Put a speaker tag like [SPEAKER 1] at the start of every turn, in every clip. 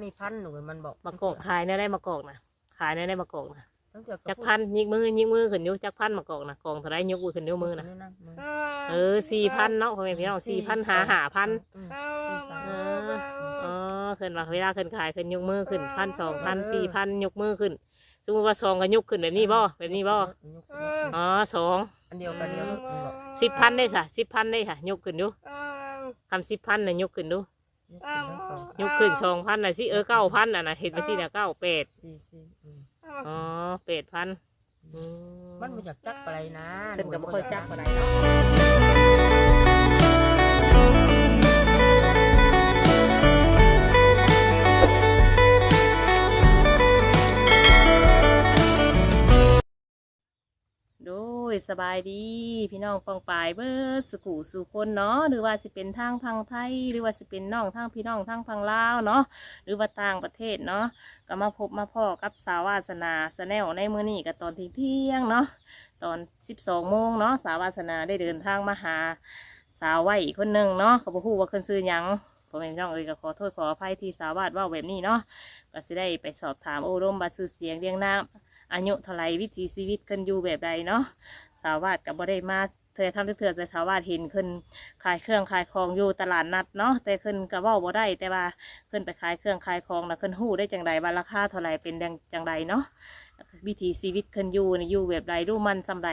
[SPEAKER 1] นี่พันหนูมันบอก
[SPEAKER 2] มากอกขายในได้มากอกนะขายในได้มากอกนะ
[SPEAKER 1] ตั้งแต่
[SPEAKER 2] จักพันยิกมือยิกมือขึ้นอยู่จักพันมากอกนะกองเท่าไรยกมือขึ้นนิ้วมือนะเออสี่พันเนาะพ่อแม่พี่น้องสี่พันหาหาพันเอออ๋อขึ้นว่าเวลาขึ้นขายขึ้นยกมือขึ้นพันสองพันสี่พันยกมือขึ้นสมมติว่าสองก็ยกขึ้นแบบนี้บ่แบบนี้บ่อ๋อสอง
[SPEAKER 1] อันเดียวกันเดียวลูกมันบอก
[SPEAKER 2] สิบพันได้สะสิบพันได้ค่ะยกขึ้นดูคำสิบพันน่ะยกขึ้นดู
[SPEAKER 1] ยกขึ้นทั้งสอง
[SPEAKER 2] ยกขึ้นสองพันน่ะสิเออเก้าพันน่ะนะเห็นไปสิน่ะเก้าแปด
[SPEAKER 1] สี่สี่อืม
[SPEAKER 2] อ๋อแปดพัน
[SPEAKER 1] มันมาจากจักอะไรนะ
[SPEAKER 2] เพิ่นก็บ่ค่อยจักปานใดเนาะ ยสบายดี พี่น้องฟองปลายเบิร์สุขุสุคนเนาะหรือว่าสิเป็นทางพังไทย หรือว่าสิเป็นน้องทางพี่น้องทางพังลาวเนาะหรือว่าต่างประเทศเนาะก็มาพบมาพ่อกับสาวาสนาสแนลในมื้อนี้ก็ตอนเที่ยงเนาะตอน12โมงเนาะสาวาสนาได้เดินทางมาหาสาวไว้คนหนึ่งเนาะเขาบอกว่าเพิ่นซื้อยังพ่อแม่พี่น้องเอ้ยก็ขอโทษขออภัยที่สาวาดเว่าแบบนี้เนาะก็สิได้ไปสอบถามโอ้ร่มบาซื้อเสียงเรียงน้ำ อายุเท่าไรวิถีชีวิตขึ้นอยู่แบบใดเนาะสาวาดกับบ่ได้มาเธอทำเถื่อแต่สาวาดเห็นขึ้นขายเครื่องขายของอยู่ตลาดนัดเนาะแต่ขึ้นก็เว้าบ่ได้แต่ว่าขึ้นไปขายเครื่องขายของนะขึ้นหู้ได้จังใดว่าราคาเท่าไรเป็นดังจังใดเนาะวิถีชีวิตขึ้นอยู่นี่อยู่แบบใดรู้มันสำใด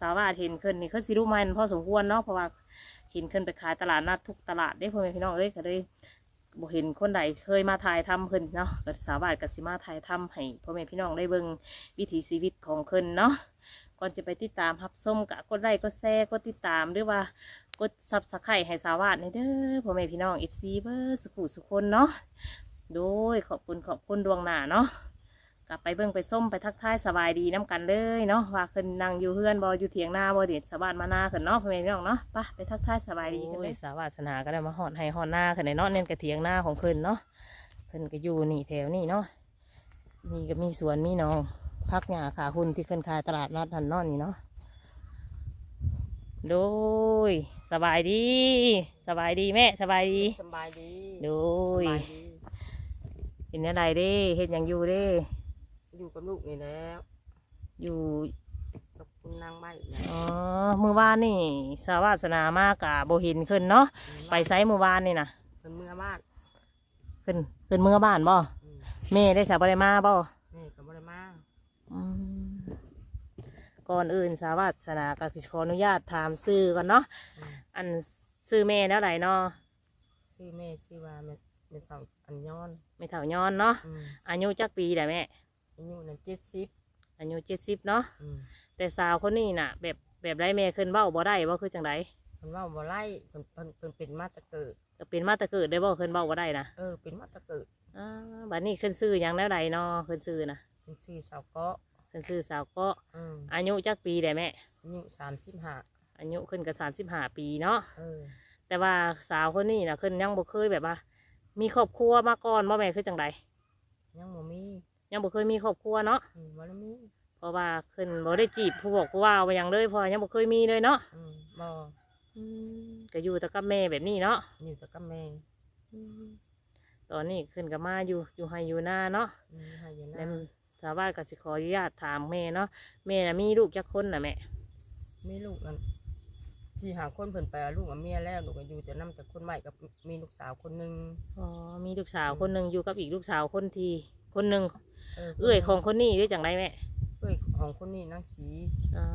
[SPEAKER 2] สาวาดเห็นขึ้นนี่ขึ้นสิรู้มันพอสมควรเนาะเพราะว่าเห็นขึ้นไปขายตลาดนัดทุกตลาดได้พ่อแม่พี่น้องเอ้ยก็เลย บ่เห็นคนใดเคยมาถ่ายทำเพิ่นเนาะก็สาวาทกับสิมาถ่ายทำให้พ่อแม่พี่น้องได้เบิ่งวิถีชีวิตของเพิ่นเนาะก่อนจะไปติดตามรับส้มกะกดไลค์กดแชร์กดติดตามหรือว่ากดซับสไครต์ให้สาวาดในเด้อพ่อแม่พี่น้องเอฟซีเบอร์สุขุสุคนเนาะโดยขอบคุณขอบคุณดวงหน้าเนาะ กลับไปเบิ่งไปส้มไปทักทายสบายดีน้กันเลยเนาะว่าขึ้นนั่งอยู่เฮือนบออยู่เถียงหน้าบอเด็ดสาวาดมาหน้าขึ้นเนาะพ่อแม่พี่น้องเนาะไปไปทักทายสบายดีกันเลยสาวาสนาก็ได้มาหอดให้หอดหน้าขึ้นในเนาะเน้นกระเถียงหน้าของขึ้นเนาะขึ้นก็อยู่นี่แถวนี่เนาะนี่ก็มีสวนมีหน้องพักหญ้าขาหุ่นที่ขึ้นขายตลาดนัดนันนอนนี่เนาะโดยสบายดี สบายดีแม่สบายดี
[SPEAKER 1] สบายดี
[SPEAKER 2] โด
[SPEAKER 1] ส
[SPEAKER 2] ย
[SPEAKER 1] บายดี
[SPEAKER 2] เห็นอะไรเด้เห็นอย่างอยู่เด้
[SPEAKER 1] อยู่กับลูกนี่แล้ว
[SPEAKER 2] อยู่
[SPEAKER 1] กับคุณนางไม้นะ
[SPEAKER 2] อ๋อมือวานนี่สาวาสนามากกะโบเหินขึ้นเนาะไปไซมือวานนี่นะ
[SPEAKER 1] เป็นเมื่อบ้าน
[SPEAKER 2] ขึ้นขึ้นเมื่อบ้านบ่
[SPEAKER 1] อืม
[SPEAKER 2] แม่ได้สาวบได้มาบ่
[SPEAKER 1] นี่ก็บ่ได้มา
[SPEAKER 2] อืมก่อนอื่นสาวาสนาก็ขออนุญาตถามซื้อก่อนเนาะ
[SPEAKER 1] อืม
[SPEAKER 2] อันซื้อแม่แล้วไหนเนาะ
[SPEAKER 1] ชื่อแม่ชื่อว่าแม่แม่เฒ่าอันย้อน
[SPEAKER 2] ไม่เท่าย้อนเนาะ
[SPEAKER 1] อืม
[SPEAKER 2] อายุจักปีได้แม่
[SPEAKER 1] อายุนั่นเจ็ดสิบ
[SPEAKER 2] อายุเจ็ดสิบเนาะ
[SPEAKER 1] อืม
[SPEAKER 2] แต่สาวคนนี้น่ะ แบบแบบไรแม่ขึ้นเบ้าบ่ได้ว่าคือจังได
[SPEAKER 1] เพิ่นเว่าบ่ไล่เพิ่นเพิ่นเพิ่นเป็นมาแตะเกิด
[SPEAKER 2] ก็เป็นมาแตะเกิดได้บ่ขึ้นเบ้าบ่ได้นะ
[SPEAKER 1] เออ เป็นมาแตะเกิด
[SPEAKER 2] อ่าบัดนี้ขึ้นซื้อหยังแล้วใดเนาะขึ้นซื้อนะ
[SPEAKER 1] เป็นชื่อสาวเกาะ
[SPEAKER 2] ขึ้นซื้อสาวก็
[SPEAKER 1] อืม
[SPEAKER 2] อายุจักปีได้แม่
[SPEAKER 1] อายุสามสิบห้า
[SPEAKER 2] อายุขึ้นกับสามสิบห้าปีเนาะ
[SPEAKER 1] เออ
[SPEAKER 2] แต่ว่าสาวคนนี้น่ะขึ้นยังบ่เคยแบบว่า มีครอบครัวมาก่อนบ่แม่คือจังได
[SPEAKER 1] ยังบ่มี
[SPEAKER 2] ยังบ่เคยมีครอบครัวเนาะ
[SPEAKER 1] อืมบ่ได้มี
[SPEAKER 2] เพราะว่าขึ้นบ่ได้จีบผู้บอกผู้ว่าไปยังเลยเพอยังบ่เคยมีเลยเนาะ
[SPEAKER 1] อืมบ่
[SPEAKER 2] อืมก็อยู่แต่กับแม่แบบนี้เนาะ
[SPEAKER 1] อยู่แต่กับแม่
[SPEAKER 2] อืมตอนนี้ขึ้นกับมาอยู่อยู่ให้อยู่หน้าเนาะ
[SPEAKER 1] อืมให้อยู่
[SPEAKER 2] แล้
[SPEAKER 1] นะ
[SPEAKER 2] วสาวบ้านก็สิขออนุญาตถามแม่เนาะแม่น่ะมีลูกจักคนน่ะแม่
[SPEAKER 1] มีลูกนั่นที่หาคนเพิ่นไปเอาลูกกับเมียแล้วลูกก็อยู่แต่นำแต่คนใหม่กับมีลูกสาวคนหนึง
[SPEAKER 2] อ๋อมีลูกสาวคนหนึ่งอยู่กับอีกลูกสาวคนทีคนหนึ่ง
[SPEAKER 1] เออ
[SPEAKER 2] เอื้อยของคนนี้ได้จังไรแม่
[SPEAKER 1] เอ้ยของคนนี้นางสี
[SPEAKER 2] อ่า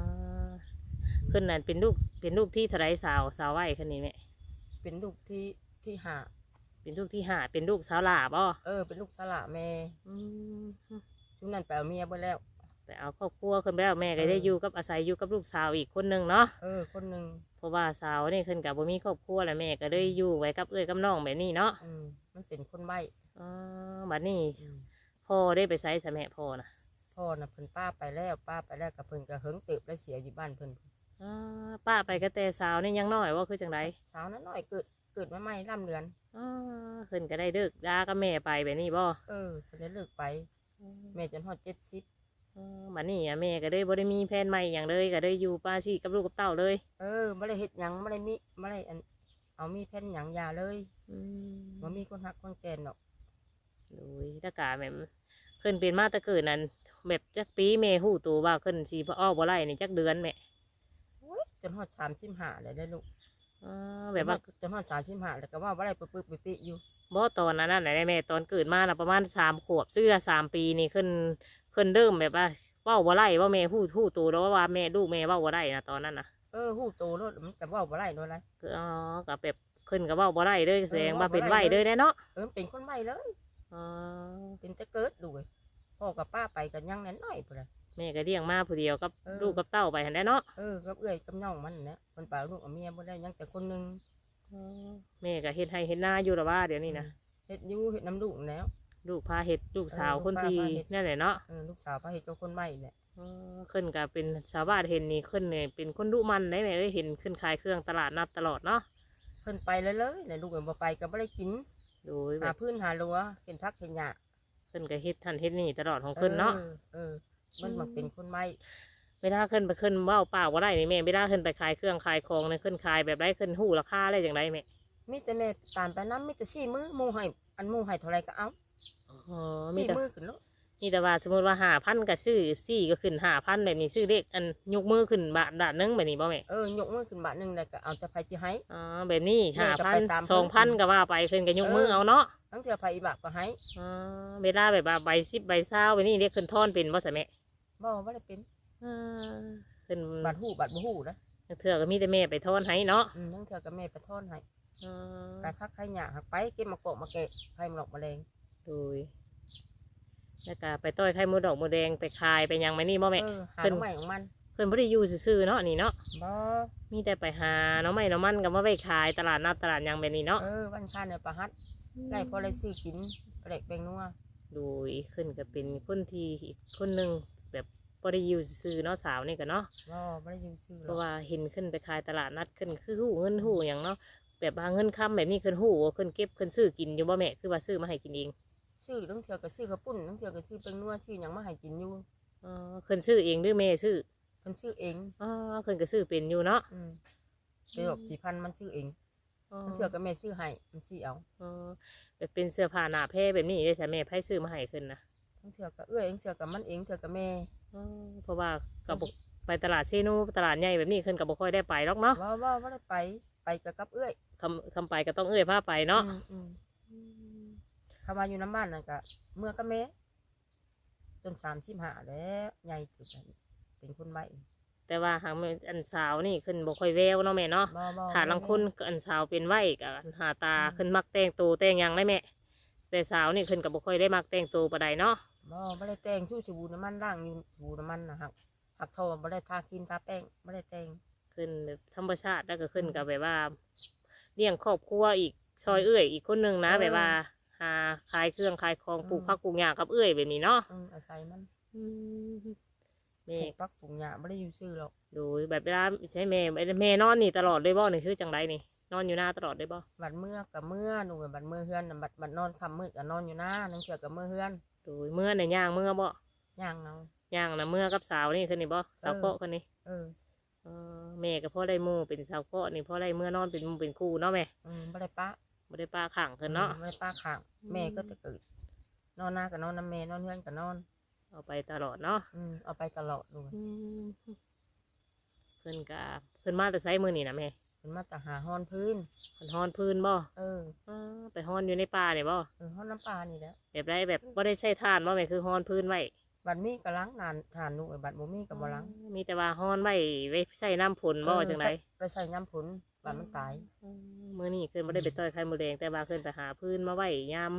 [SPEAKER 2] ขึ้นนั่นเป็นลูกเป็นลูกที่เทรายสาวสาวไหวคนนี้แม่
[SPEAKER 1] เป็นลูกที่ที่หา
[SPEAKER 2] เป็นลูกที่ห้าเป็นลูกสาวหลาบ่
[SPEAKER 1] เออ เป็นลูกสละแม่
[SPEAKER 2] อืม
[SPEAKER 1] ชุดนั้นไปเอาเมียไปแล้ว
[SPEAKER 2] ไปเอาครอบครัวขึ้นไปแล้วแม่ก็ได้
[SPEAKER 1] เออ
[SPEAKER 2] อ
[SPEAKER 1] อ
[SPEAKER 2] ยู่กับอาศัยอยู่กับลูกสาวอีกคนหนึ่งเนาะ
[SPEAKER 1] เออ คนหนึ่ง
[SPEAKER 2] เพราะว่าสาวนี่ขึ้นกับบ่มีครอบครัวแล้วแม่ก็ได้อยู่ไว้กับเอื้อยกับน้องแบบนี้เนาะ
[SPEAKER 1] อืมมันเป็นคนใบ้
[SPEAKER 2] อ๋อบัดนี้
[SPEAKER 1] อืม
[SPEAKER 2] พ่อได้ไปไซส์แม่พ่อนะ
[SPEAKER 1] พ่อน่ะเพิ่นป้าไปแล้วป้าไปแล้วกับเพิ่นก็เฮิงเติบแล้วเสียอยู่บ้านเพิ่น
[SPEAKER 2] อ่าป้าไปก็แต่สาวนี่ยังน้อยว่าคือจังไร
[SPEAKER 1] สาวนั้นน้อยเกิดเกิดมาใหม่ร่ำเรือน
[SPEAKER 2] อ่าขึ้นก็ได้เลิกดากับแม่ไปแบบนี้บ่
[SPEAKER 1] เออเพิ่นได้เลิกไปแม่จนฮอดเจ็ดสิบ
[SPEAKER 2] อ่าบัดนี้อะแม่ก็ได้บ่ได้มีแผนใหม่อย่างเลยก็ได้อยู่ป้าชีกับลูกกับเต้าเลย
[SPEAKER 1] เออไม่ได้เฮ็ดหยังไม่ได้มีไม่ได้อันเอามีแผ่นหยังยาเลย
[SPEAKER 2] อืม
[SPEAKER 1] มันมีคนหักคนแกนดอก
[SPEAKER 2] โดยถ้ากาแบบขึ้นเป็นมาแตะเกิดนั้นแบบจักปีแม่ฮู้ตัวว่าขึ้นสิบ่ออกบ่ไล่นี่จักเดือนแม่
[SPEAKER 1] โอ้ยจนฮอดสามชิมหาเลยได้ลูก
[SPEAKER 2] อ๋อแบบว่า
[SPEAKER 1] จนฮอดสามชิมหาแล้วก็ว่าว่าอะไรปึ๊บๆปิ๊ๆอยู่
[SPEAKER 2] บ่ตอนนั้นน่ะได้แม่ตอนเกิดมาน่ะประมาณสามขวบเสื้อสามปีนี่ขึ้นขึ้นเริ่มแบบว่าเว้าบ่ไล่ว่าแม่ฮู้ฮู้ตัวแล้วว่าแม่ลูกแม่เว้าบ่ได้นะตอนนั้นน่ะ
[SPEAKER 1] เออหูโตรถมันก็เว่าบ่ได้โดนอะไร
[SPEAKER 2] คืออ๋อก็แบบขึ้นก็เว้าบ่ได้เลยแสดง
[SPEAKER 1] เออ
[SPEAKER 2] ว่า
[SPEAKER 1] เว้าบ่
[SPEAKER 2] เป็น
[SPEAKER 1] ได้
[SPEAKER 2] ไหว
[SPEAKER 1] เลย
[SPEAKER 2] เลยได้เนาะ
[SPEAKER 1] เออมันเป็นคนใหม่เลย
[SPEAKER 2] อ๋อ
[SPEAKER 1] เป็นจะเกิดดูเลยพ่อกับป้าไปกันยังแน่นหน่อยพุ่นน่ะ
[SPEAKER 2] แม่ก็เลี้ยงมาผู้เดียวกับ
[SPEAKER 1] เออ
[SPEAKER 2] ลูกกับเต้าไปหันได้เนาะ
[SPEAKER 1] เออกับเอื้อยกับน้องมันนะคนป่าลูกกับเมียบ่ได้ยังแต่คนหนึง
[SPEAKER 2] แม่ก็เฮ็ดให้เฮ็ดหน้าอยู่ละว่าเดี๋ยวนี้นะ
[SPEAKER 1] เฮ็ดอยู่เฮ็ดน้ำลูกแล้ว
[SPEAKER 2] ลูกพาเฮ็ดลูกสาว
[SPEAKER 1] เออ
[SPEAKER 2] คน
[SPEAKER 1] ลูกพา
[SPEAKER 2] ที่
[SPEAKER 1] พาเฮ็ด
[SPEAKER 2] นั่นแหละเนาะ
[SPEAKER 1] เออลูกสาวพาเฮ็ดกับคนใหม่เนี่ย
[SPEAKER 2] อ๋อขึ้นก็เป็นชาวบ้านเห็นนี่ขึ้นเนี่ยเป็นคนดุมันได้ไหมเอ้ยเห็นขึ้นขายเครื่องตลาดนัดตลอดเนาะ
[SPEAKER 1] เพิ่นไปเลยเลยแล้วลูกเอ็มบ่ไปก็บ่ได้กิน
[SPEAKER 2] โดยแบ
[SPEAKER 1] หา
[SPEAKER 2] บ
[SPEAKER 1] พื้นหารัวเห็นพักเห็นหญ้า
[SPEAKER 2] ขึ้นก็เฮ็ดทันเฮ็ดนี่ตลอดของขึ้นเนาะ
[SPEAKER 1] ออเออมันมันเป็นคนใหม่
[SPEAKER 2] เวลาขึ้นไปขึ้นเว้าเปล่าว่าได้นี่แม่เวลาขึ้นไปขายเครื่องขายของเนี่ยขึ้นขายแบบไรขึ้นหู้ราคาอะไรอย่างไรแม่
[SPEAKER 1] มีแต่แม่ตามไปน้ำมีแต่สี่มือหมู่ให้อันหมู่ให้เท่าไรก็เอา
[SPEAKER 2] อ๋อมี
[SPEAKER 1] สี่
[SPEAKER 2] แต่
[SPEAKER 1] มือขึ้นแล้ว
[SPEAKER 2] มีแต่ว่าสมมติว่าหาพันก็ซื้อสี่ก็ขึ้นหาพันแบบนี้ซื้อเลขอันยกมือขึ้นบาทบาทนึงแบบนี้บ่แม่
[SPEAKER 1] เออยกมือขึ้นบาทหนึงแล้วก็เอาแต่ไผสิให้
[SPEAKER 2] อ๋อแบบนี้
[SPEAKER 1] แม่
[SPEAKER 2] หา
[SPEAKER 1] ก็
[SPEAKER 2] พั
[SPEAKER 1] ไป
[SPEAKER 2] น
[SPEAKER 1] ตาม
[SPEAKER 2] สองพัน
[SPEAKER 1] เพิ่น
[SPEAKER 2] ก็ว่าไปขึ้นก็ยกมือ
[SPEAKER 1] เออ
[SPEAKER 2] เอาเนาะ
[SPEAKER 1] ทั้งเทื่อไผอีบากก็ให้
[SPEAKER 2] อ๋อเวลาแบบว่าใบสิบใบเศร้าไปนี่เรียกขึ้นท่อนเป็นบ่ใช่แม่
[SPEAKER 1] บ่บ่ได้เป็น
[SPEAKER 2] อ่าขึ้น
[SPEAKER 1] บาดหูบาดบ่หูนะ
[SPEAKER 2] เถื่อก็มีแต่แม่ไปท่อนให้เนาะ
[SPEAKER 1] อืมทั้งเทื่อก็แม่ไปทอนให้
[SPEAKER 2] อ๋อ
[SPEAKER 1] ไปพักไข่หญ้าหักไปเก็บมาโกะมาแกะไข่หมลอกแมลง
[SPEAKER 2] โดย แล้วก็ไปต้อยไข่มดดอกมดแดงไปขายไปหยังไหมนี่บ่แม่
[SPEAKER 1] เออหา
[SPEAKER 2] เพิ่น
[SPEAKER 1] น้องใหม่ของมัน
[SPEAKER 2] เพิ่นบ่ได้อยู่ซื่อๆเนาะนี่เนาะ
[SPEAKER 1] บ่
[SPEAKER 2] มีแต่ไปหาเนาะไม่เนาะมันก็มาไปขายตลาดนัดตลาดหยังแบบนี้เนาะ
[SPEAKER 1] เออวันค้าเนี่ยประหัดได้พอได้ซื้อกินแปลกแปลงนัว
[SPEAKER 2] โดยขึ้นก็เป็นคนที่อีกคนหนึงแบบบ่ได้อยู่ซื่อๆเนาะสาวนี่ก็เนาะ
[SPEAKER 1] บ่บ่ได้ยืมซื้อห
[SPEAKER 2] เพ
[SPEAKER 1] รอก
[SPEAKER 2] ราะว่าเห็นขึ้นไปขายตลาดนัดขึ้นคือหู้เงินหู้หยังเนาะแบบบางเงินค้ำแบบนี้ขึ้นหู้ว่าขึ้นเก็บขึ้นซื้อกินอยู่บ่แม่คือว่าซื้อมาให้กินเอง
[SPEAKER 1] ซื้อทั้งเทื่อก็ซื้อข้าวปุ้นทั้งเทื่อก็ซื้อแป้งนัวซื้อหยังมาให้กินอยู่
[SPEAKER 2] อ๋อขึ้นซื้อเองหรือแม่ซื้อ
[SPEAKER 1] เพิ่นซื้อเอง
[SPEAKER 2] อ๋อขึ้นก็ซื้อเป็นอยู่เนาะ
[SPEAKER 1] อืมเดี๋ยวสี่พันมันซื้อเอง
[SPEAKER 2] อ๋อ
[SPEAKER 1] ทั้งเทื่อก็แม่ซื้อให้มันซื้อเอา
[SPEAKER 2] อ๋อแบบเป็นเสื้อผ้าหน้าแพร่แบบนี้ได้แต่แม่ไพ่ซื้อมาให้ขึ้นนะ
[SPEAKER 1] ทั้งเทื่อก็เอื้อยทั้งเทื่อก็มันเองเทื่อก็แม่
[SPEAKER 2] อ๋อเพราะว่ากับไปตลาดเชนูตลาดใหญ่แบบนี้ขึ้นกับบ่ค่อยได้ไปหรอกเนาะ
[SPEAKER 1] ว่าว่าว่าได้ไปไปกับกับเอื้อย
[SPEAKER 2] คำคำไปก็ต้องเอ้ยพาไปเนาะ
[SPEAKER 1] อืมอืมเขามาอยู่น้ำบ้านนั่นก็เมื่อก็แม่จนสามสิบห้าแล้วใหญ่ถึงเป็นคนใหม่
[SPEAKER 2] แต่ว่าหางแม่อันสาวนี่ขึ้นบ่ค่อยแววเนาะแม่เนาะ
[SPEAKER 1] บ่บ่
[SPEAKER 2] ถ้าลังคนอันสาวเป็นไหวกับหาตาขึ้นมักแต่งตัวแต่งหยังได้แม่ แต่สาวนี่ขึ้นกับบ่ค่อยได้มักแต่งตัวปานใดเนาะ
[SPEAKER 1] บ่ไม่ได้แต่งชู้สบู่น้ำมันล่างอยู่สบู่น้ำมันนะครับหักทอไม่ได้ทาครีมทาแป้งไม่ได้แต่ง
[SPEAKER 2] ขึ้นแบบธรรมชาติแล้วก็ขึ้นกับแบบว่าเลี้ยงครอบครัวอีกซอยเอื้อยอีกคนหนึงนะ
[SPEAKER 1] เออ
[SPEAKER 2] แบบว่า หาขายเครื่องขายของ
[SPEAKER 1] อืม
[SPEAKER 2] ปลูกผักปลูกหญ้ากับเอื้อยแบบนี้เนาะ
[SPEAKER 1] อืมอาศัยมัน
[SPEAKER 2] อืม
[SPEAKER 1] ป
[SPEAKER 2] แม่
[SPEAKER 1] ลูกปักปลูกหญ้าไม่ได้อยู่ซื้อหรอก
[SPEAKER 2] ดูแบบเวลาใช้แม่แม่นอนนี่ตลอดเลยบ่นี่คือจังไรนี่นอนอยู่หน้าตลอดเลยบ่
[SPEAKER 1] บัดเมื่อกับเมื่อหนูบัดเมื่อเฮือนน่ะบัดบัดนอนคำมืดกับนอนอยู่หน้านั่งเกี่ยวกับเมื่อเฮือน
[SPEAKER 2] ดูเมื่อในย่างเมื่อบ่
[SPEAKER 1] ย่างเอา
[SPEAKER 2] ย่างนะเมื่อกับสาวนี่คือนี่บ่สาวเกาะคนนี้
[SPEAKER 1] เออ
[SPEAKER 2] เออแม่กับพ่อได้หมู่เป็นสาวเกาะนี่พ่อได้เมื่อนอนเป็นหมู่เป็นคู่เนาะแม่
[SPEAKER 1] อืมไม่ได้ปะ
[SPEAKER 2] บ่ได้ป้าขังเพิ่นเนาะ
[SPEAKER 1] ไม่ได้ปะข้าง
[SPEAKER 2] อืม
[SPEAKER 1] แม่ก็จะเกิด นอนหน้ากับนอนน้ำแม่นอนเฮือนกับนอน
[SPEAKER 2] เอาไปตลอดเนาะ
[SPEAKER 1] อืมเอาไปตลอดดู
[SPEAKER 2] อืมเพิ่นกะเพิ่นมาแต่ไซมือนี่นะแม่
[SPEAKER 1] เป็นมาแต่หาฮอนพื้น
[SPEAKER 2] เพิ่นฮอนพื้นบ่
[SPEAKER 1] เออ
[SPEAKER 2] เออไปฮอนอยู่ในป่านี่บ่
[SPEAKER 1] เออฮอนน้ำปลานี่แหละ
[SPEAKER 2] แบบไรแบบบ่ได้ใช้ทานบ่แม่คือฮอนพื้นไว้
[SPEAKER 1] บัดมีกระลังนานทานหนูไอ้บัดบ่มีกับบ่ลัง
[SPEAKER 2] มีแต่ว่าฮอนไว้ไว้ใช้น้ำผลบ่
[SPEAKER 1] เออ
[SPEAKER 2] จังได
[SPEAKER 1] ใส่ไปใส่น้ำผลบัดมันตาย
[SPEAKER 2] อืม มื้อนี้ขึ้นบ่ได้ไปต่อยไข่มดแดงแต่ว่าขึ้นไปหาพื้นมาไว้ยาม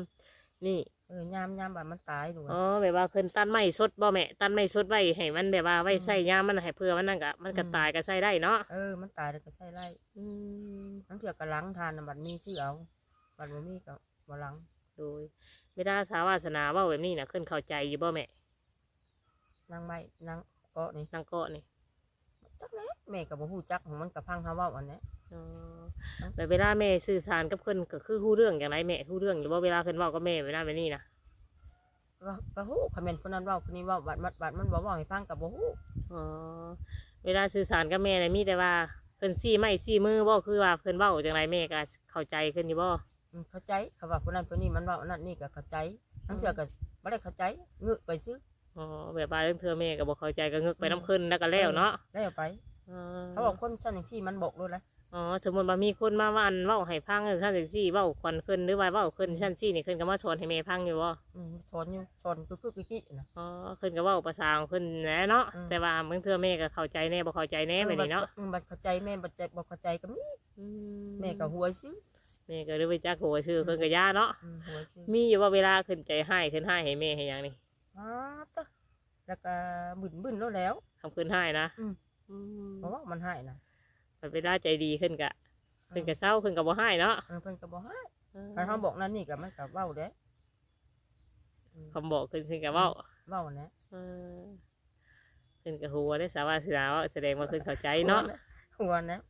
[SPEAKER 2] นี่
[SPEAKER 1] เออยามยามบัดมันตายดู
[SPEAKER 2] อ๋อแบบว่าขึ้นตันไม้สดบ่แม่ตันไม้สดไว้ให้มันแบบว่าไว้ใส่ยามมันให้เพื่อมันนั่นก็มันก็ตายก็ใช้ได้เนาะ
[SPEAKER 1] เออมันตายแล้วก็ใส่ไร่
[SPEAKER 2] อืม
[SPEAKER 1] ทั้งเถื่อกระลังทานน่ะบัดมีชื่อเอาบัดบ่มีกับบ่ลัง
[SPEAKER 2] โดยไม่ได้สาวาสนาเว่าแบบนี้น่ะขึ้นเข้าใจอยู่บ่แม่
[SPEAKER 1] นางไม้นางเกาะนี่
[SPEAKER 2] นางเกาะนี่
[SPEAKER 1] จักแหล้วแม่ก็บ่ฮู้จักของมันกับพังเฮาเว้าอันเนี้ย
[SPEAKER 2] อ๋อแบบเวลาแม่สื่อสารกับเพิ่นก็คือฮู้เรื่องอย่างไรแม่ฮู้เรื่องหรือว่าเวลาเพิ่นเว้ากับแม่เวลาแบบนี้นะ
[SPEAKER 1] ก็ก็ฮู้คอมเมนต์คนนั้นเว้าคนนี้เว้าบัดบัดบัดมันบ่เว้าให้ฟังก็บ่ฮู้
[SPEAKER 2] อ๋อเวลาสื่อสารกับแม่น่ะมีแต่ว่าเพิ่นซี่ไม้ซี่มือบ่คือว่าเพิ่นเว้าจังไรแม่ก็เข้าใจขึ้นอยู่บ่
[SPEAKER 1] อืมเข้าใจเขาว่าคนนั้นคนนี้มันเว้าอันนั้นนี่ก็เข้าใจทั้งเทื่อก็บ่ได้เข้าใจเงึกไปซื้อ
[SPEAKER 2] อ๋อแบบว่าเรื่องเธอแม่ก็บอกเข้าใจก็เงึกไปน้ำขึ้นแล้วก็แล้วเนาะ
[SPEAKER 1] แล้วไป
[SPEAKER 2] อ๋อ
[SPEAKER 1] เขาบอกคนชั้นอย่างที่มันบอกเลยนะ
[SPEAKER 2] อ๋อสมมติว่ามีคนมาว่าอันเว้าให้พังชั้นสี่เว้าควันขึ้นหรือว่าเว้าขึ้นชั้นสี่นี่ขึ้นก็มาสอนให้แม่พังอยู่บ่
[SPEAKER 1] อืมสอนอยู่สอนคือคือกี้นะ
[SPEAKER 2] อ๋อขึ้นก็เว้าภาษาของขึ้นแหน่เนาะ
[SPEAKER 1] อืม
[SPEAKER 2] แต่ว่าเมื่อเธอแม่ก็เข้าใจแน่บ่เข้าใจแน่แบบนี้เนาะ
[SPEAKER 1] อืมบัดเข้าใจแม่บัดใจบ่เข้าใจก็มี
[SPEAKER 2] อื
[SPEAKER 1] แม่ก็หัวซื้อ
[SPEAKER 2] แม่ก็เลยไปจักหัวชื่อขึ้นก็ย่าเนาะ
[SPEAKER 1] อืมหัวซื้อ
[SPEAKER 2] มีอยู่ว่าเวลาขึ้นใจให้ขึ้นให้ให้แม่ให้หยังนี่
[SPEAKER 1] อ๋อตะแล้วก็บึนบึนแล้วแล้ว
[SPEAKER 2] ทำขึ้นให้นะ
[SPEAKER 1] อืม
[SPEAKER 2] อืม
[SPEAKER 1] เพราะว่ามันให้นะ
[SPEAKER 2] มันเวลาใจดีขึ้นกะขึ้นก็เศร้าขึ้นก็บ่ให้เนาะ
[SPEAKER 1] เออเพิ่นก็บ่ให้คันเฮาบอกนั่นนี่ก็มันก็เว้าเด้อืม
[SPEAKER 2] คำบอกขึ้นขึ้นก็เว้า
[SPEAKER 1] เว้านะ
[SPEAKER 2] เออขึ้นกับหัวได้สาวาสนาว่าแสดงว่าขึ้นเข้าใจเนาะ
[SPEAKER 1] หัวนะ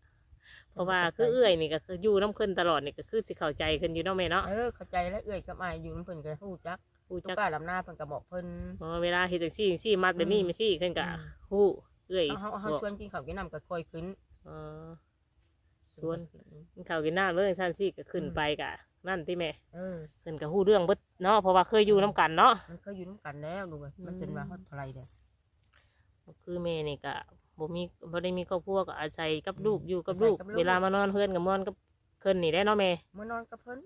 [SPEAKER 2] เพราะว่าคือเอื้อยนี่ก็คืออยู่น้ำขึ้นตลอดนี่ก็คือสิเข้าใจขึ้นอยู่เนาะแม่เนาะ
[SPEAKER 1] เออเข้าใจแล้วเอ้ยกับอ้ายอยู่นำเพิ่นก็ฮู้จัก
[SPEAKER 2] ฮู้
[SPEAKER 1] ทุก
[SPEAKER 2] จัก
[SPEAKER 1] กาลำหน้าเพิ่นก็บอกเพิ่น
[SPEAKER 2] เพราะว่าเวลาเฮ็ดจังซี่จังซี่มัดแบบนี้
[SPEAKER 1] อืม
[SPEAKER 2] มันซี่ขึ้นก็
[SPEAKER 1] อืม
[SPEAKER 2] ฮู้เอื้อย
[SPEAKER 1] เฮาเฮา
[SPEAKER 2] บอก
[SPEAKER 1] ชวนกินข้าวกินน้ำก็ค่อยขึ้น
[SPEAKER 2] เออส่วนกินข้าวกินน้ำเรื่องซั่นซี่ก็ขึ้นไปกะ นั่นที่แม่
[SPEAKER 1] เออ
[SPEAKER 2] ขึ้นก็ฮู้เรื่องเบิดเนาะเพราะว่าเคยอยู่น้ำกันเนาะ
[SPEAKER 1] มันเคยอยู่นํกันแล้วดูเว้ยมันจนว่าฮอดเท่าไหร่เด้อ
[SPEAKER 2] คือแม่นี่ก็บ่มีบ่ได้มีครอบครัวก็อาศัยกับ
[SPEAKER 1] อืม
[SPEAKER 2] ลูกอยู่กับ
[SPEAKER 1] อาศัย
[SPEAKER 2] ลูก
[SPEAKER 1] กับลูก
[SPEAKER 2] เวลามานอนเฮือนกับมอนกับเพิ่นนี่ได้เนาะแม่
[SPEAKER 1] เมื่อนอนกับเพิ่น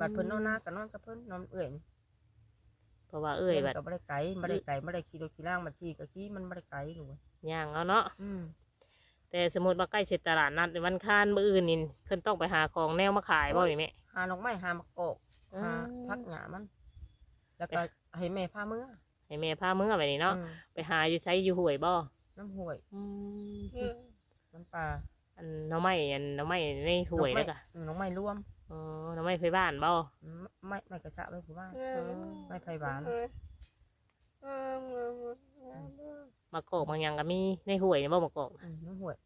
[SPEAKER 1] บัดเพิ่นนอนหน้าก็นอนกับเพิ่นนอนเอื้อยนี่
[SPEAKER 2] เพราะว่าเอ้ย
[SPEAKER 1] พิ่น
[SPEAKER 2] บัด
[SPEAKER 1] ก็บ่ได้ไกลบ่ได้ไกลบ่ได้ขี่รถขี่ล่างบัดขี่ก็ขี่มันบ่ได้ไกลดูเว้ย
[SPEAKER 2] ย่างเอาเนาะ
[SPEAKER 1] อืม
[SPEAKER 2] แต่สมมติว่าใกล้เสร็จตลาดนัดในวันค้านมื้ออื่นนี่เพิ่นต้องไปหาของแนวมาขายบ่นี่แม่
[SPEAKER 1] หาดอกไม้หามะกอกหาพักหญ้ามัน แล้วก็ให้แม่พามื้อ
[SPEAKER 2] ให้แม่พามื้อไปนี่เนาะ
[SPEAKER 1] อืม
[SPEAKER 2] ไปหาอยู่ไสอยู่ห้วยบ่
[SPEAKER 1] น้ำห้วยน้ำปลา
[SPEAKER 2] อันหน่อไม้อันหน่อไม้ในห้วยแล้วก็
[SPEAKER 1] อืมน้องไม้ร่วม
[SPEAKER 2] อ๋อหน่อไม้ไผบ้านบ่
[SPEAKER 1] อืมไม่ไม่กระชะไม่ผู้ว่า ไม่ไผ่หวาน
[SPEAKER 2] มะกอกบางอย่างก็มีในห้วยนี่บ่มะกอก
[SPEAKER 1] อืมน้ำห้วย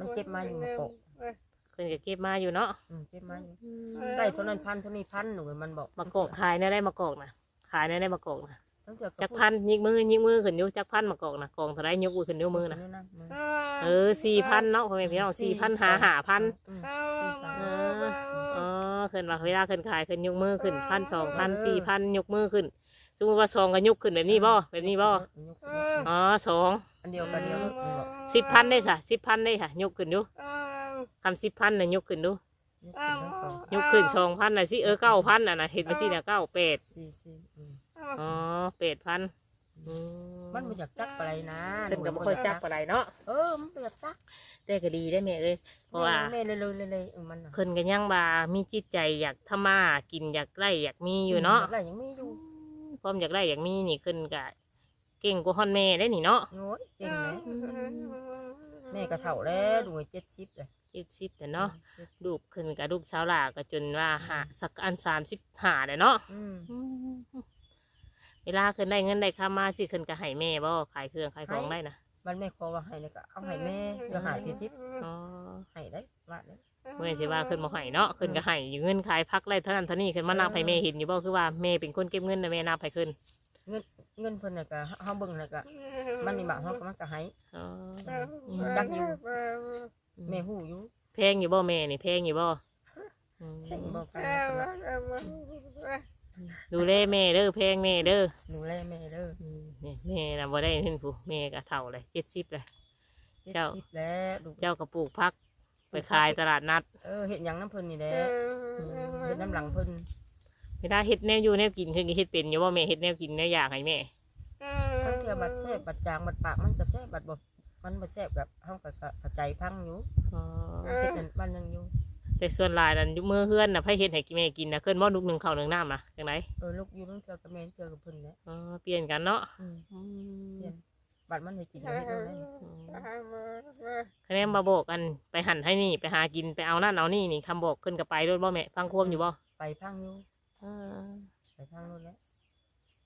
[SPEAKER 1] มันเก็บมาอยู่มะกอก
[SPEAKER 2] เพิ่นก็เก็บมาอยู่เนาะ
[SPEAKER 1] อืมเก็บมาอยู่ได้เท่านั้นพันเท่านี้พันหนูมันบอก
[SPEAKER 2] มะกอกขายแนวได้มะกอกนะขายแนวได้มะกอกนะ
[SPEAKER 1] ตั้งแต่
[SPEAKER 2] จักพันยิกมือยิกมือขึ้นอยู่จักพันมะกอกนะกองเท่าไรยกมือขึ้นนิ้วมือนะ
[SPEAKER 1] มือ
[SPEAKER 2] เออสี่พันเนาะพ่อแม่พี่น้องสี่พันหาหาพัน
[SPEAKER 1] อืม
[SPEAKER 2] เอออ๋อขึ้นมาเวลาขึ้นขายขึ้นยกมือขึ้นพันสองพันสี่พันยกมือขึ้น สมมติว่าสองก็ยกขึ้นแบบนี้บ่แบบนี้บ่อ๋อสอง
[SPEAKER 1] อันเดียวกันเดียวมันบอก
[SPEAKER 2] สิบพันได้สะสิบพันได้ค่ะยกขึ้นดูคำสิบพันน่ะยกขึ้นดู
[SPEAKER 1] ยกขึ้นทั้งสอง
[SPEAKER 2] ยกขึ้นสองพันน่ะสิเออเก้าพันน่ะนะเห็นไปสิเนี่ยเก้าแปด
[SPEAKER 1] สี่สี่อืม
[SPEAKER 2] อ๋อแปดพัน
[SPEAKER 1] มันมาจากจักอะไรนะ
[SPEAKER 2] ขึ้นกับบ่ค่อยจักปานใดเนาะ
[SPEAKER 1] เออมันมาจากจัก
[SPEAKER 2] แต่ก็ดีได้แม่เอ้ยเพราะว่า
[SPEAKER 1] แม่เลยเลยเลยเลยเออมันน่ะ
[SPEAKER 2] เพิ่นก็ยังว่ามีจิตใจอยากทำมาหากินอยากไล่อยากมีอยู่เนาะ
[SPEAKER 1] อะไรยังมีอยู่
[SPEAKER 2] พร้อมอยากไล่อยากมีนี่ขึ้นก็เก่งกว่าฮอนแม่ได้นี่เนาะ
[SPEAKER 1] โอ้ยเก่งนะแม่ก็เฒ่าแล้วดูเจ็ดชิปเลย
[SPEAKER 2] เจ็ดสิบแต่เนาะลูกขึ้นกับลูกชาวลาก็จนว่าหาสักอันสามสิบหาเลยเนาะ
[SPEAKER 1] อืม
[SPEAKER 2] เวลาขึ้นได้เงินได้ค่ามาสิขึ้นก็ให้แม่บ่ขายเครื่องขายของ
[SPEAKER 1] ให้
[SPEAKER 2] ได้นะ
[SPEAKER 1] มันแม่ขอว่าให้เนี่ยก็เอาให้แม่จะหาที่ชิป
[SPEAKER 2] อ๋อ
[SPEAKER 1] ให้ได้ว่าได้
[SPEAKER 2] เมื่อสิว่าขึ้นมาให้เนาะขึ้นก็ให้อยู่เงินขายพักไรเท่านั้นเท่านี้ขึ้นมานับให้แม่เห็นอยู่บ่คือว่าแม่เป็นคนเก็บเงินนะแม่นับให้ขึ้น
[SPEAKER 1] เงินเงินเพิ่นน่ะก็เฮาเบิ่งน่ะก็มันนี่บางเฮาก็มันก็ให้
[SPEAKER 2] อ๋อ
[SPEAKER 1] จักอยู่แม่ฮู้อยู่
[SPEAKER 2] แพงอยู่บ่แม่นี่แพงอยู่บ่อืม
[SPEAKER 1] แข่งบ่กัน
[SPEAKER 2] ดูแลแม่เด้อแพงแม่เด้อ
[SPEAKER 1] หนูแลแม่เด้อ
[SPEAKER 2] อืมนี่แม่น่ะบ่ได้เห็นผู้แม่ก็เฒ่าเลยเจ็ดสิบเลยเจ้า
[SPEAKER 1] เจ็ดชิปแล้วลูก
[SPEAKER 2] เจ้าก็ปลูกพัก ไปขายตลาดนัด
[SPEAKER 1] เออเฮ็ดหยังน้ำเพิ่นนี่แหละเฮ็ดน้ำหลังเพิ่น
[SPEAKER 2] เวลาเฮ็ดแนวอยู่แนวกินคือเฮ็ดเป็นอยู่ว่าแม่เฮ็ดแนวกินแนวอยากให้แม่
[SPEAKER 1] ทั้งเที่ยวบัดแซ่บบัดจางบัดปากมันก็แซ่บบัดบ่มันบ่แซ่บกับเฮาก็กระจายพังอยู่
[SPEAKER 2] อ๋อ
[SPEAKER 1] เฮ็ดนั่นบ้านยังอยู่
[SPEAKER 2] แต่ส่วนหลายนั้นอยู่มือเฮือนน่ะไผเฮ็ดให้แม่กินน่ะเคิ้นบ่ลูกหนึงข้าวหนึงน้ำน่ะจังได
[SPEAKER 1] เออลูกอยู่นั่นเทื่อกับแม่นเทื่อกับเพิ่นแหละ
[SPEAKER 2] อ๋อเปลี่ยนกันเนาะ
[SPEAKER 1] อืม
[SPEAKER 2] อืม
[SPEAKER 1] เปลี่ยน บัดมันให้กินก็เฮ็ดนั่นแหละ
[SPEAKER 2] คะแนนมาบอกกันไปหันให้นี่ ไปหากินไปเอานั่นเอานี่นี่คำบอกขึ้นกับไปด้วยบ่แม่ฟังควมอยู่บ่
[SPEAKER 1] ไปพังอยู่
[SPEAKER 2] อ่า
[SPEAKER 1] ไปพังนู่นแหละ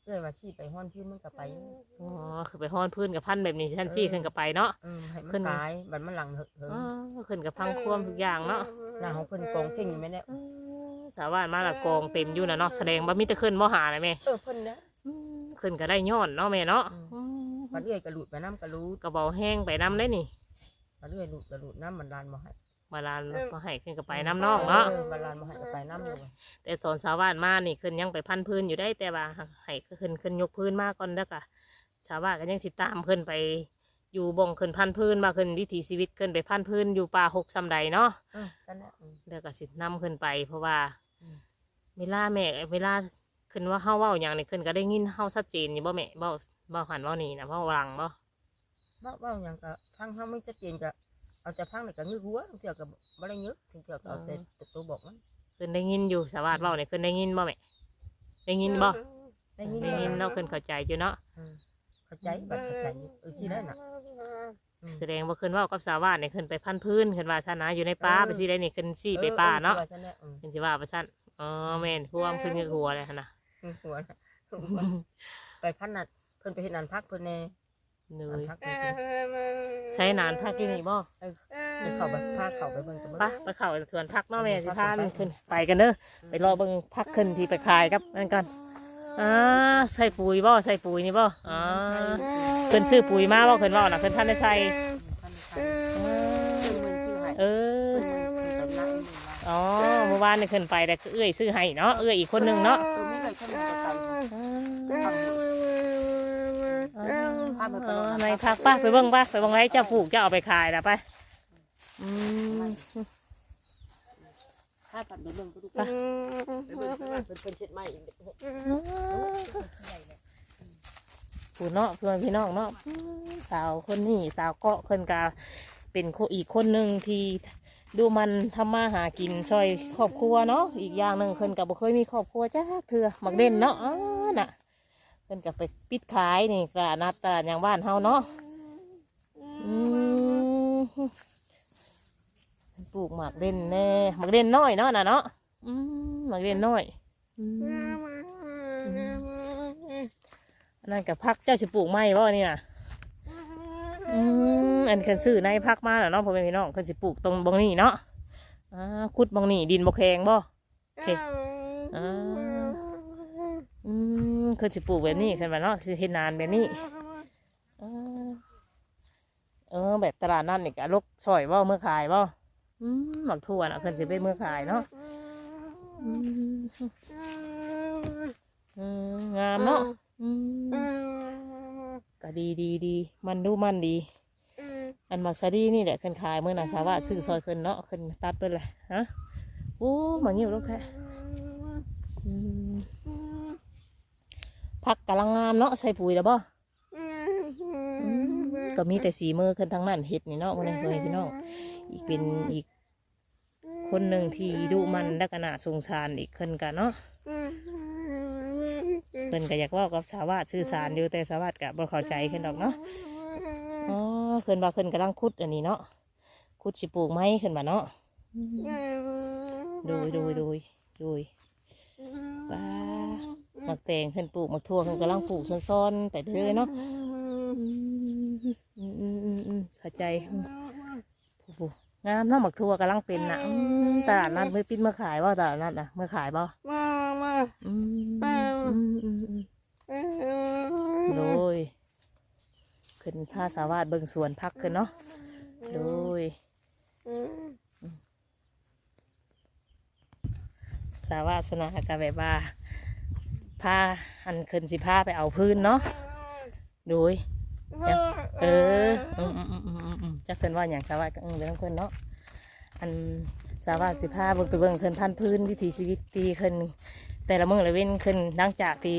[SPEAKER 1] เอ้ยว่าสิไปฮ้อนพื้นมันก็ไปอยู่
[SPEAKER 2] อ๋อคือไปฮ้อนพื้นกับพันแบบนี้ท่านซี่ขึ้นกับไปเนาะ
[SPEAKER 1] อืมให้มั
[SPEAKER 2] ขึ้
[SPEAKER 1] น
[SPEAKER 2] น
[SPEAKER 1] ตายบัดมันหลังเหอะเหิง
[SPEAKER 2] อ๋อขึ้นกับพังควมทุกอย่างเนาะ
[SPEAKER 1] หน้าของเพิ่นกองเข่งอยู่แม่เนี่ย
[SPEAKER 2] อืมสาวานมาละกองเต็มอยู่นะเนาะแสดงว่ามีแต่ขึ้นบ่หาเลยแม่
[SPEAKER 1] เออเพิ่นเนี่ย
[SPEAKER 2] อืมขึ้นก็ได้ย้อนเนาะแม่เนาะ
[SPEAKER 1] อืม
[SPEAKER 2] อืม
[SPEAKER 1] บัดเอ้ยก็หลุดไปน้ำก็รูด
[SPEAKER 2] กระเบาแห้งไปน้ำได้นี่
[SPEAKER 1] บัดเอ้ยหลุดก็หลุดน้ำมันลานบ่ให้
[SPEAKER 2] บาลานมาให้ขึ้นกับไปน้ำน้องเนาะ
[SPEAKER 1] ออบาลานมาให้ก็ไปน้ำอยู่
[SPEAKER 2] แต่ตอนสาวบ้านมานี่ขึ้นยังไปพันพื้นอยู่ได้แต่ว่าให้ขึ้นขึ้นยกพื้นมาก่อนแล้วก็ชาวบ้านก็ยังสิตามขึ้นไป อยู่บ่งขึ้นพันพื้นมาขึ้นวิถีชีวิตขึ้นไปพันพื้นอยู่ป่าหกซำใดเนาะ
[SPEAKER 1] เออนั่นแหละอืม
[SPEAKER 2] แล้วก็สินำขึ้นไป เพราะว่า
[SPEAKER 1] อืม
[SPEAKER 2] เวลาแม่เวลาขึ้นว่าเฮาเว้าอย่างนี้ขึ้นก็ได้ยินเฮาชัดเจนอยู่บ่แม่เว้าเว้าหันเว้านี่นะเว้าหลังบ่
[SPEAKER 1] เว้าเว้าหยังก็พังเฮาไม่ชัดเจนก็เอาแต่พังนี่ก็งึกหัวถึงเที่ยวก็บ่ได้งึกถึงเที่ยวก็เอาแต่แต่ตัวบอกมัน
[SPEAKER 2] ขึ้นได้ยินอยู่สาวาดเว้านี่ขึ้นได้ยินบ่แม่ได้ยินบ่
[SPEAKER 1] ได้ยิน
[SPEAKER 2] ได้ยินเนาะขึ้นเข้าใจอยู่เนาะ
[SPEAKER 1] อืมเข้าใจบัดเข้าใจอยู่เออสิได้น่ะอืม
[SPEAKER 2] แสดงว่าขึ้นเว่ากับสาวาดนี่ขึ้นไปพันพื้นขึ้นว่าชนะอยู่ในป่าไปสิได้นี่ขึ้นสิไปป่าเนาะ
[SPEAKER 1] ออออสิว่ซั่แหละอืม
[SPEAKER 2] ขึ้นสิว่าประชันอ๋อแม่นพ่วงขึ้นกับหัวเลยหั่นนะ
[SPEAKER 1] หัวน่ะไปพันนัดเพิ่นไปเฮ็ดนานพักเพิ่นแน่
[SPEAKER 2] เล
[SPEAKER 1] นาน
[SPEAKER 2] ย
[SPEAKER 1] พักเพิ่นสิ
[SPEAKER 2] ใช้นานพักที่นี่บ่
[SPEAKER 1] เดี๋ยวเข้าไปพาเข้าไปเบิ่งกัน
[SPEAKER 2] ไปไปเข้าสวนพักเนาะแม่สิพามันขึ้นไปกันเด้อไปรอเบิ่งพักขึ้นที่ไปขายครับนั่นกันอ่าใส่ปุ๋ยบ่ใส่ปุ๋ยนี่บ่อ่าขึ้นซื้อปุ๋ยมาบ่ขึ้นเว่าน่ะขึ้นท่านได้ใส่
[SPEAKER 1] พันใส่เพิ่นมือชื่อให้
[SPEAKER 2] เออ
[SPEAKER 1] เพิ่นมือเพิ่นไปนั่งมือมา
[SPEAKER 2] อ๋อเมื่อวานนี่ขึ้นไปแต่เอื้อยซื้อให้เนาะเอื้อยอีกคนหนึงเนาะ
[SPEAKER 1] เออไม่เคยเข้ามาไกลๆทำ
[SPEAKER 2] เออในพักป่ะไปเบิ่งป่ะไปเบิ่งไรเจ้าปลูกเจ้าเอาไปขายนะไปอืม
[SPEAKER 1] ถ้าตัดไปเบิ่งก็ดู
[SPEAKER 2] ไป
[SPEAKER 1] ไปเบิ่งเพิ่นว่าเพิ่นเพิ่นเช็ดไม้อีกเด้อ
[SPEAKER 2] ผู้เนาะเพื่อนพี่น้องเนาะอืมสาวคนนี้สาวเกาะคนกาเป็นคนอีกคนหนึ่งที่ดูมันทำมาหากินช่วยครอบครัวเนาะอีกอย่างหนึ่งคนกับบ่เคยมีครอบครัวจ้าเถื่อมักเด่นเนาะอ๋อน่ะ เพิ่นกับไปปิดขายนี่ตลาดนัดตลาดอย่างบ้านเฮาเนาะอืมปลูกหมากเด่นแน่หมากเด่นน้อยเนาะน่ะเนาะอืมหมากเด่นน้อยอืมอันนั้นกับพักเจ้าสิปลูกไม้บ่นี่น่ะอืมอันคันซื้อในพักมาแล้วเนาะพ่อแม่พี่น้องคันสิปลูกตรงบางนี่เนาะอ่าขุดบางนี่ดินบ่แข็งบ่โอเคอ่า คันสิปลูกแบบนี้คันว่าเนาะสิเฮ็ดนานแบบนี้อ่เออ แบบตลาดนั่นนี่ก็ลกซอยบ่าเมื่อขายบ่อืมหมักทั่วน่ะคันสิไปเมื่อขายเนาะอืมอืมงามเนาะอืมก็ดีดีดีมันดูมันดี อันมักซาดีนี่แหละขึ้นขายเมื่อน่ะสาวะซื้อซอยขึ้นเนาะขึ้นตัดไปเลยฮะโอ้มาเงียบลูกแท้อืม ผักกำลังงามเนาะใส่ปุ๋ยแล้วบ่อืมก็มีแต่สีมือขึ้นทั้งนั้นเห็ดนี่เนาะคนนี้คนนี้พี่น้องอีกเป็นอีก คนหนึ่งที่ดุมันและกน่าสงสารอีกคนกันเนาะเพิ่นก็อยากเว่ากับสาวะสื่อสารอยู่แต่สาวะก็บ่เข้าใจขึ้นดอกเนาะอ๋อเพิ่นว่าเพิ่นกำลังขุดอันนี้เนาะขุดสิปลูกไม้ขึ้นมาเนาะดูดูดูดูว้า หมักแตงเพิ่นปลูกหมักทั่วเพิ่นกำลังปลูกซ้อนๆไปเรื่อยเนาะอืมอืมอืมอืมอืมเข้าใจผู้ผู้งามเนาะหมักทั่วกำลังเป็นน่ะอืมตลาดนัดเมื่อปิดเมื่อขายว่าตลาดนัดน่ะเมื่อขายบ่อืมอืมอืมอืมโดยขึ้นท่าสาวาดเบิ่งสวนพักขึ้นเนาะโดยสาวาสนากับแบบว่า พาหันขึ้นสิพาไปเอาพื้นเนาะโดยเอออืมอืมอืมอืมอืมอืมจะขึ้นว่าอย่างสาวาก็เออเรื่องคนเนาะอันสาวาสิพาเบิ่งไปเบิ่งขึ้นพันพื้นวิถีชีวิตตีขึ้นแต่ละมือละเว้นขึ้นหลังจากที่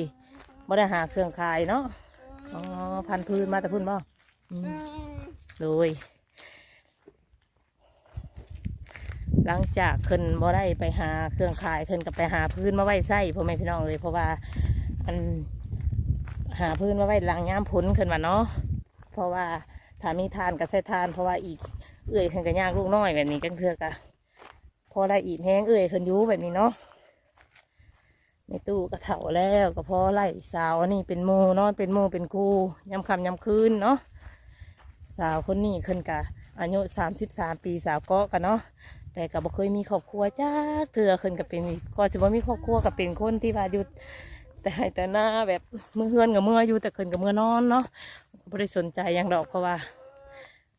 [SPEAKER 2] บ่ได้หาเครื่องขายเนาะอ๋อพันพื้นมาแต่พื้นบ่อืมโดย หลังจากขึ้นบ่ได้ไปหาเครื่องขายขึ้นกับไปหาพื้นมาไว้ใส่พ่อแม่พี่น้องเลยเพราะว่าอันหาพื้นมาไว้หลังย้ำพ้นขึ้นมาเนาะเพราะว่าถ้ามีทานก็ใส่ทาน เพราะว่าอีกเอื่อยขึ้นกับยากลูกน้อยแบบนี้จังเถือกะพอได้อีกแห้งเอื่อยขึ้นอยูแบบนี้เนาะในตู้กระเถาแล้วก็พอไล่สาวนี่เป็นโมนอนเป็นโมเป็นครูยำคำยำคืนเนาะสาวคนนี้ขึ้นกะอายุสามสิบสามปีสาวเกาะกันเนาะ แต่ก็บ่เคยมีครอบครัวจ้าเถื่อขึ้นกับเป็นก็จะบ่มีครอบครัวกับเป็นคนที่ว่าอยู่แต่ให้แต่หน้าแบบเมื่อเฮือนกับเมื่ออยู่แต่ขึ้นกับเมื่อนอนเนาะบ่ได้สนใจหยังดอกเพราะว่า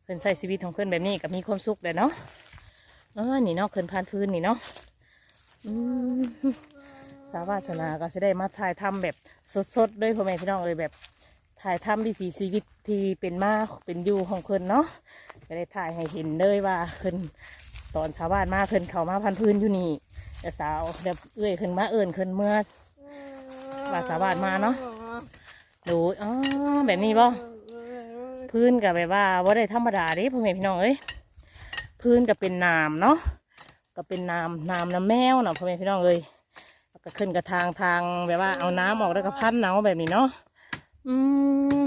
[SPEAKER 2] เพิ่นใช้ชีวิตของเพิ่นแบบนี้ก็มีความสุขเลยเนาะเออนี่เนาะขึ้นพานพื้นนี่เนาะอืมสาวาสนาก็จะได้มาถ่ายทำแบบสดๆด้วยพ่อแม่พี่น้องเลยแบบถ่ายทำวิถีชีวิตที่เป็นมาเป็นอยู่ของเพิ่นเนาะก็ได้ถ่ายให้เห็นเลยว่าเพิ่น ตอนชาวบ้านมาเพิ่นเข้ามาพันพื้นอยู่นี่แต่สาวเดี๋ยวเอ้ยขึ้นมาเอิ่นขึ้นเมื่อว่าสาวบ้านมาเนาะดูอ๋อแบบนี้บ่พื้นกับแบบว่าว่าได้ธรรมดาเด้พ่อแม่พี่น้องเอ้ยพื้นก็เป็นน้ำเนาะก็เป็นน้ำน้ำน้ำแมวเนาะพ่อแม่พี่น้องเอ้ยแล้วก็ขึ้นกับทางทางแบบว่าเอาน้ำออกแล้วก็พันเนาแบบนี้เนาะอืม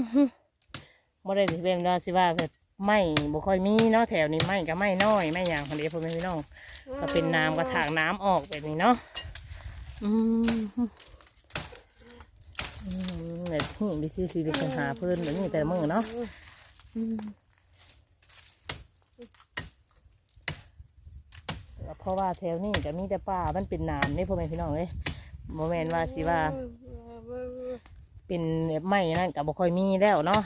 [SPEAKER 2] บ่ได้สิเป็นว่าสิว่าแบบ ไม่บ่ค่อยมีเนาะแถวนี้ไม่ก็ไม่น้อยไม่อย่างคนเดียวพ่อแม่พี่น้องก็เป็นน้ำก็ถางน้ำออกแบบนี้เนาะอืมแบบนี้วิธีชีวิตปัญหาเพื่อนแบบนี้แต่มือเนาะอืมเพราะว่าแถวนี้จะมีแต่ป่ามันเป็นน้ำนี่พ่อแม่พี่น้องเลยโมเมนว่าสิว่า เป็นแบบไม้นั่นกับบ่ค่อยมีแล้วเนาะ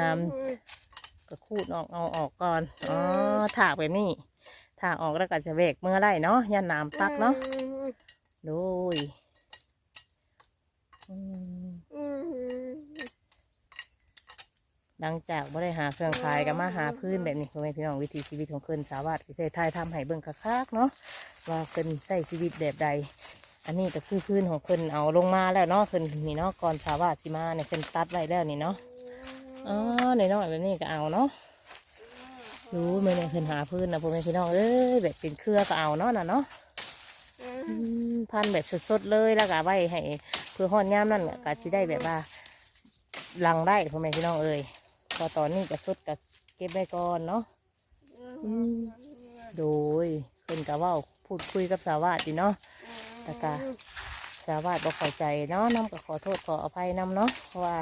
[SPEAKER 2] น้ำ ก็คูดออกเอาออกก่อนอ๋อถากแบบนี้ถากออกแล้วก็จะเวกเมื่อไรเนาะยันน้ำตักเนาะโดยอืมหลังจากบ่ได้หาเครื่องขายก็มาหาพื้นแบบนี้พ่อแม่พี่น้องวิถีชีวิตของเพิ่นสาวาสกิเศษไทยทำให้เบิ่งคักๆเนาะว่าเพิ่นใช้ชีวิตแบบใด อันนี้ก็คือพื้นของเพิ่นเอาลงมาแล้วเนาะเพิ่นนี่เนาะก่อนสาวาสสิมาเนี่ยเพิ่นตัดไว้แล้วนี่เนาะ อ๋อในน้อยแบบนี้ก็เอาเนาะรู้ไหมเนี่ยเพิ่นหาพื้นนะพ่อแม่พี่น้องเอ้ยแบบเป็นเครือก็เอาเนาะน่ะเนาะพันแบบสดๆเลยแล้วก็ไว้ให้เพื่อห่อนย่ามนั่นก็สิได้แบบว่าลังได้พ่อแม่พี่น้องเอ้ยพอตอนนี้ก็สดก็เก็บไว้ก่อนเนาะโดยเพิ่นก็เว่าพูดคุยกับสาวาสดีเนาะแต่ก็สาวาสบ่เข้าใจเนาะน้ำก็ขอโทษขออภัยน้ำเนาะเพราะว่า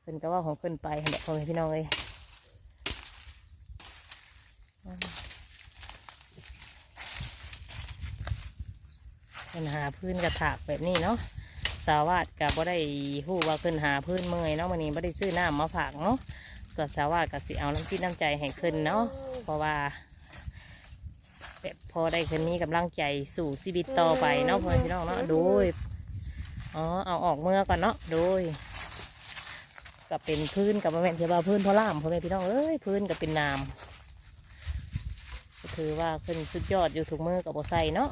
[SPEAKER 2] เพิ่นก็ว่าของเพิ่นไปหั่นแหละพ่อแม่พี่น้องเอ้ยเพิ่นหาพื้นกระถากแบบนี้เนาะสาวาสก็บ่ได้ฮู้ว่าเพิ่นหาพื้นเมื่อยเนาะวันนี้บ่ได้ซื้อน้ำมาฝากเนาะก็สาวาก็สิเอาน้ำจิตน้ำใจให้ขึ้นเนาะเพราะว่าแบบพอได้คืนนี้กำลังใจสู่ชีวิตต่อไปเนาะพ่อแม่พี่น้องเนาะโดยอ๋อเอาออกเมื่อก่อนเนาะโดย ก็เป็นพื้นกับแม่นเทว่าพื้นพอล่ามพ่อแม่พี่น้องเอ้ยพื้นกับเป็นน้ำก็ถือว่าขึ้นสุดยอดอยู่ถูกมือกับโบไซเนาะ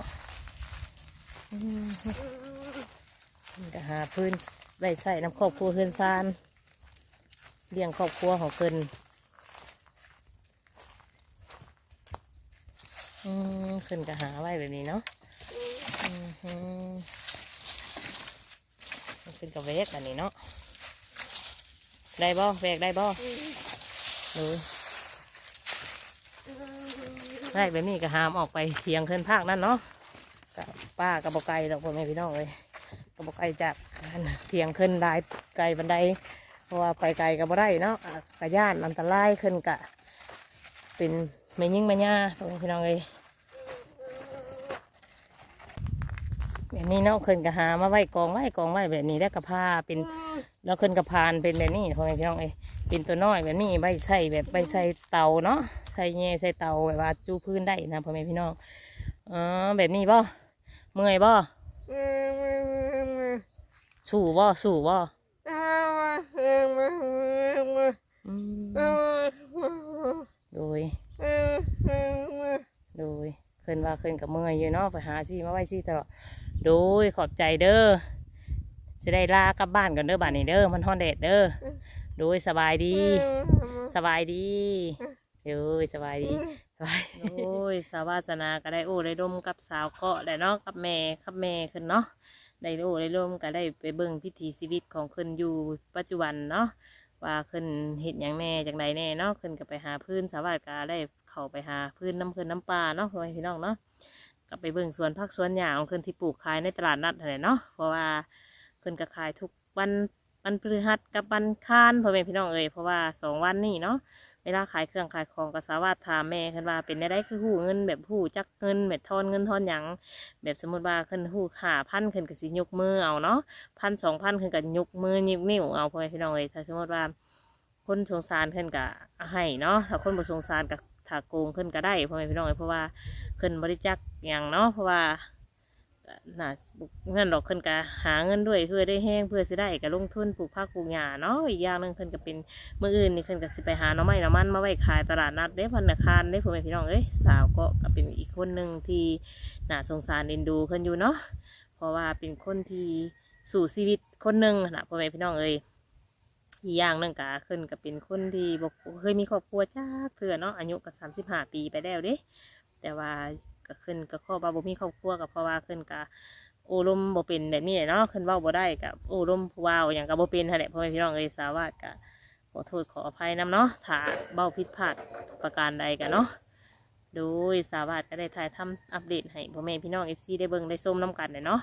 [SPEAKER 2] ก็หาพื้นไว้ใส่น้ำครอบครัวเพื่อนซานเลี้ยงครอบครัวของเพิ่อืมเพิ่นก็หาไว้แบบนี้เนาะอืมฮึมันกับแวกอันนี้เนาะ ได้บ่แวกได้บ่หรือได้แบบนี้ก็หามออกไปเทียงเพิ่อนภาคนั่นเนาะกับป้ากับบอกไก่ดอกพ่อแม่พี่น้องเลยกับบอกไก่จากอันเทียงขึ้นได้ไกลบันไดเพราะว่าไปไกลกับบ่ได้เนาะอะกะย่านอันตรายขึ้นกะ เป็นไม่ยิ่งไม่ย่าตรงพี่น้องเลยแบบนี้เนาะขึ้นกะหามาไว้กองไว้กองไว้แบบนี้แล้วกะผ้าเป็น แล้วขึ้นกระพานเป็นแบบนี้ตรงพี่น้องเลยเป็นตัวน้อยแบบนี้ใบใส่แบบใบใส่เตาเนาะใส่เงยใส่เตาแบบว่าจูพื้นได้นะพ่อแม่พี่น้องเออแบบนี้บ่เมื่อยบ่สู่บ่สู่บ่อืมโดยโดยเพิ่นว่าเพิ่นกับเมื่อยอยู่เนาะไปหาที่มาไว้ที่ตลอดโดยขอบใจเด้อ จะได้ลากลับบ้านกันเด้อบ้านนี้เด้อมันฮอนแดดเด้อโดยสบายดี สบายดีโดยสบายดีสบายโอ้ยสาวาสนาก็ได้โอ้ได้ร่มกับสาวเกาะได้เนาะกับแม่กับแม่ขึ้นเนาะได้โอ้ได้ร่มก็ได้ไปเบิ่งพิถีชีวิตของขึ้นอยู่ปัจจุบันเนาะว่าขึ้นเห็ดอย่างแน่จากใดแน่เนาะขึ้นก็ไปหาพื้นสาวาสก็ได้เข้าไปหาพื้นน้ำพื้นน้ำปลาเนาะพ่อแม่พี่น้องเนาะก็ไปเบิ่งสวนผักสวนหญ้าของเพิ่นที่ปลูกขายในตลาดนัดนั่นแหละเนาะเพราะว่าเพิ่นก็ขายทุกวันวันพฤหัสกับวันค้านพ่อแม่พี่น้องเอ่ยเพราะว่าสองวันนี้เนาะเวลาขายเครื่องขายของก็สามารถถามแม่ขึ้นว่าเป็นได้ได้คือหู้เงินแบบหู้จักเงินแบบทอนเงินทอนหยังแบบสมมติว่าขึ้นหู้ขาพันขึ้นก็สิยกมือเอาเนาะพันสองพันขึ้นก็ยกมือยิบนิ้วเอาพ่อแม่พี่น้องเอ่ยถ้าสมมติว่าคนสงสารขึ้นก็ให้เนาะถ้าคนบ่สงสารก็ถ้าโกงขึ้นก็ได้พ่อแม่พี่น้องเอ้ยเพราะว่าขึ้นบริจาคอย่างเนาะเพราะว่า น่าเงินดอกขึ้นก็หาเงินด้วยเพื่อได้แห้งเพื่อสิได้ก็ลงทุนปลูกผักปลูกหญ้าเนาะอีกอย่างหนึงขึ้นก็เป็นมื้ออื่นนี่ขึ้นก็สิไปหาหน่อไม้หน่อมันมาไว้ขายตลาดนัดเด้พันนาคารเด้พ่อแม่พี่น้องเอ้ยสาวก็ก็เป็นอีกคนหนึ่งที่น่าสงสารเอ็นดูเพิ่นอยู่เนาะเพราะว่าเป็นคนที่สู่ชีวิตคนหนึ่งนะพ่อแม่พี่น้องเอ้ยอีกอย่างหนึ่งก็ขึ้นก็เป็นคนที่บอกเคยมีครอบครัวจ้าเถื่อเนาะอายุก็สามสิบห้าปีไปแล้วเด้แต่ว่า ก็ขึ้นก็ข้อว่าบ่มีครอบครัวก็เพราะว่าขึ้นก็โอลมบ่เป็นแบบนี้เนาะขึ้นเว้าบ่ได้กับโอลมผู้เว้าอย่างก็บ่เป็นนั่นแหละพ่อแม่พี่น้องเอ้ยสาวาสก็ขอโทษขออภัยนํเนาะถ้าเบ้าผิดพลาดประการใดกันเนาะโดยสาวาสก็ได้ถ่ายทำอัปเดตให้พ่อแม่พี่น้อง FC ได้เบิ่งได้ชมนํกันเลยเนาะ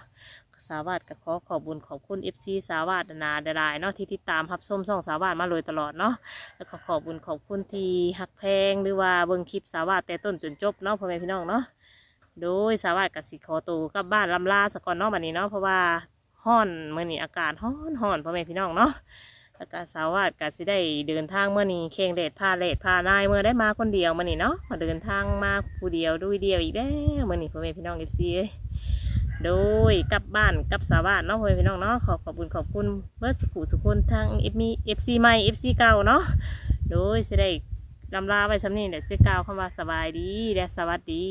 [SPEAKER 2] สาวาดก็ขอขอบุญขอบคุณ FC สาวาดนาดารายเนาะที่ติดตามรับส้มส่องสาวาดมาโดยตลอดเนาะแล้วก็ขอบุญขอบคุณที่หักแพงหรือว่าเบิ่งคลิปสาวาดแต่ต้นจนจบเนาะพ่อแม่พี่น้องเนาะ โดยสาวาดกับสิขอตัวกลับบ้านลำลาสะกอนเนาะบัดนี้เนาะเพราะว่าห้อนเมื่อนี้อากาศห้อนห้อนพ่อแม่พี่น้องเนาะแล้วก็สาวาดก็สิได้เดินทางเมื่อนี้เข่งเดชพาเลดพานายเมื่อได้มาคนเดียวมื่อนี้เนาะมาเดินทางมาผู้เดียวดุยเดียวอีกแล้วมื่อนี้พ่อแม่พี่น้องเอ้ยโดยกลับบ้านกลับสาวบ้านเนาะพ่อแม่พี่น้องเนาะขอขอบคุณขอบคุณเบิร์ดสุขุสุขคนทางเอฟมีเอฟซีใหม่เอฟซีเก่าเนาะโดยจะได้ลำลาไว้สำนีเดี๋ยวเสียกล่าวคำว่าสบายดีและสวัสดี